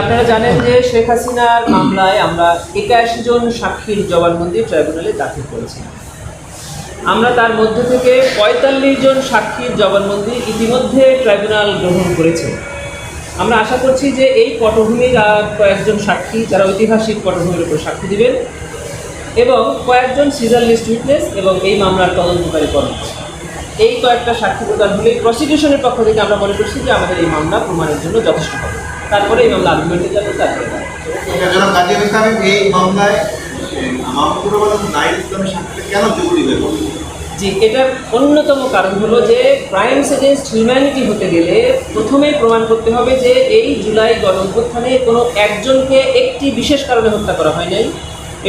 আপনারা জানেন যে শেখ হাসিনার মামলায় আমরা একাশি জন সাক্ষীর জবানবন্দি ট্রাইব্যুনালে দাখিল করেছি। আমরা তার মধ্যে থেকে পঁয়তাল্লিশ জন সাক্ষীর জবানবন্দি ইতিমধ্যে ট্রাইব্যুনাল গ্রহণ করেছে। আমরা আশা করছি যে এই পটভূমির কয়েকজন সাক্ষী যারা ঐতিহাসিক পটভূমির উপর সাক্ষী দিবেন এবং কয়েকজন সিজার লিস্ট উইটনেস এবং এই মামলার তদন্তকারী কর্মকর্তা। এই কয়েকটা সাক্ষী প্রদান হলে প্রসিকিউশনের পক্ষ থেকে আমরা মনে করছি যে আমাদের এই মামলা প্রমাণের জন্য যথেষ্ট হবে। তারপরে এই মামলা আর্গুমেন্টে যাবে তারপরে কাজী এই মামলায় কেন জরুরি জি এটার অন্যতম কারণ হলো যে ক্রাইমস এগেনস্ট হিউম্যানিটি হতে গেলে প্রথমেই প্রমাণ করতে হবে যে এই জুলাই গণঅভ্যুত্থানে কোনো একজনকে একটি বিশেষ কারণে হত্যা করা হয় নাই।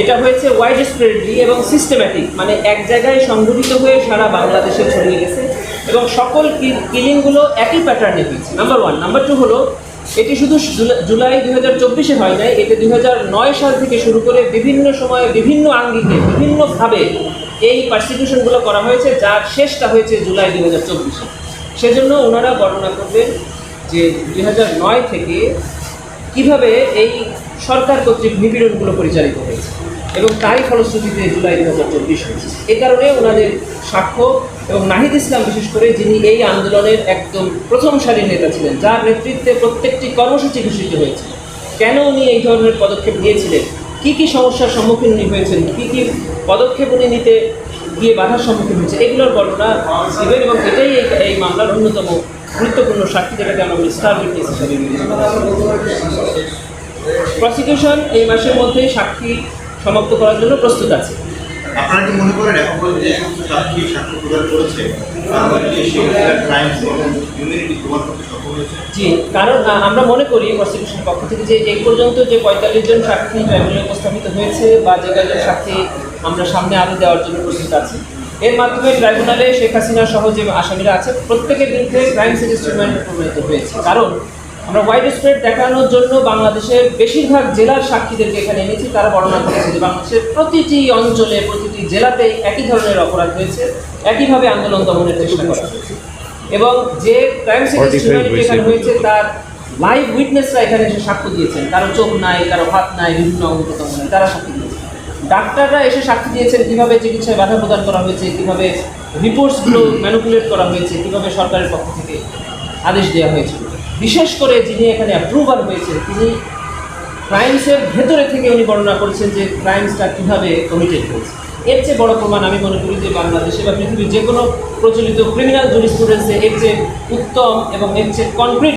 এটা হয়েছে ওয়াইড স্প্রেডলি এবং সিস্টেম্যাটিক মানে এক জায়গায় সংঘটিত হয়ে সারা বাংলাদেশে ছড়িয়ে গেছে এবং সকল কিলিংগুলো একই প্যাটার্নে হয়েছে। নাম্বার ওয়ান নাম্বার টু হলো, এটি শুধু জুলাই দুই হাজার চব্বিশে হয় নাই এটি দুই হাজার নয় সাল থেকে শুরু করে বিভিন্ন সময়ে বিভিন্ন আঙ্গিকে বিভিন্নভাবে এই পার্সিকিউশনগুলো করা হয়েছে, যার শেষটা হয়েছে জুলাই দুই হাজার চব্বিশে। সেজন্য ওনারা বর্ণনা করবেন যে হাজার নয় থেকে কীভাবে এই সরকার কর্তৃক নিপীড়নগুলো পরিচালিত এবং তারই ফলশ্রুতিতে জুলাই দু হাজার চব্বিশ এ কারণে ওনাদের সাক্ষ্য এবং নাহিদ ইসলাম বিশেষ করে যিনি এই আন্দোলনের একদম প্রথম সারির নেতা ছিলেন, যার নেতৃত্বে প্রত্যেকটি কর্মসূচি ঘোষিত হয়েছে। কেন উনি এই ধরনের পদক্ষেপ নিয়েছিলেন? কী কী সমস্যার সম্মুখীন উনি হয়েছেন? কী কী পদক্ষেপ উনি নিতে গিয়ে বাধার সম্মুখীন হয়েছে? এগুলোর বর্ণনা দিবেন এবং এটাই এই মামলার অন্যতম গুরুত্বপূর্ণ সাক্ষী যেটাকে আমরা স্টার উইটনেস হিসাবে। প্রসিকিউশন এই মাসের মধ্যে সাক্ষী সমাপ্ত করার জন্য প্রস্তুত আছে। আপনারা কি মনে করেন এখন যে সাক্ষী সাক্ষ্য প্রদান করেছে জি কারণ আমরা মনে করি প্রসিকিউশন পক্ষ থেকে যে এই পর্যন্ত যে পঁয়তাল্লিশ জন সাক্ষী ট্রাইব্যুনালে উপস্থাপিত হয়েছে বা যে কয়েকজন সাক্ষী আমরা সামনে আরও দেওয়ার জন্য প্রস্তুত আছি। এর মাধ্যমে ট্রাইব্যুনালে শেখ হাসিনা সহ যে আসামিরা আছে প্রত্যেকের বিরুদ্ধে ক্রাইম সেটিসমেন্ট প্রমাণিত হয়েছে। কারণ আমরা ওয়াইড স্প্রেড দেখানোর জন্য বাংলাদেশের বেশিরভাগ জেলার সাক্ষীদেরকে এখানে এনেছি। তারা বর্ণনা করেছে যে বাংলাদেশের প্রতিটি অঞ্চলে প্রতিটি জেলাতে একই ধরনের অপরাধ হয়েছে একইভাবে আন্দোলন দমনের চেষ্টা করা হয়েছে। এবং যে ক্রাইম এখানে হয়েছে তার লাইভ উইটনেসরা এখানে এসে সাক্ষ্য দিয়েছেন। কারও চোখ নাই কারও হাত নাই বিভিন্ন অঙ্গ নাই তারা সাক্ষী দিয়েছেন। ডাক্তাররা এসে সাক্ষী দিয়েছেন কীভাবে চিকিৎসায় বাধা প্রদান করা হয়েছে কীভাবে রিপোর্টসগুলো ম্যানুপুলেট করা হয়েছে কীভাবে সরকারের পক্ষ থেকে আদেশ দেওয়া হয়েছিল বিশেষ করে যিনি এখানে অ্যাপ্রুভাল হয়েছে তিনি ক্রাইমসের ভেতরে থেকে উনি বর্ণনা করেছেন যে ক্রাইমসটা কীভাবে কমিটেড হয়েছে। এর চেয়ে বড় প্রমাণ আমি মনে করি যে বাংলাদেশে বা পৃথিবীর যে কোনো প্রচলিত ক্রিমিনাল জুরিস্টুডেন্সে এর চেয়ে উত্তম এবং এর চেয়ে কনক্রিট